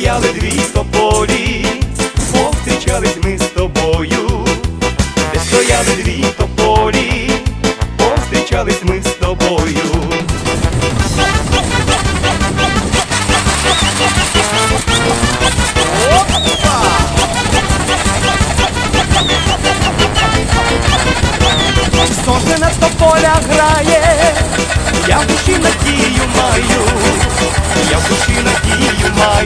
стояли дві тополі, повстрічались ми з тобою, де стояли дві тополі, повстрічались ми з тобою. Сонце над тополя грає, я в душі надію маю, я в душі надію маю,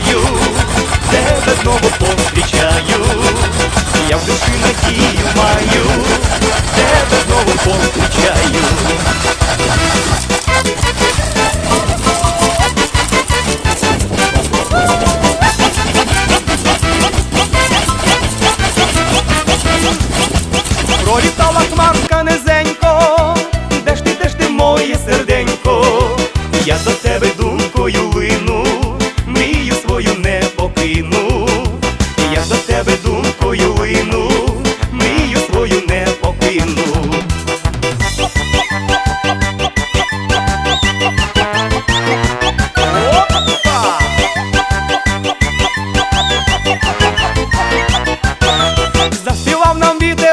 я до тебе думкою лину, мрію свою не покину, я до тебе думкою лину, мрію свою не покину. Заспівав нам вітер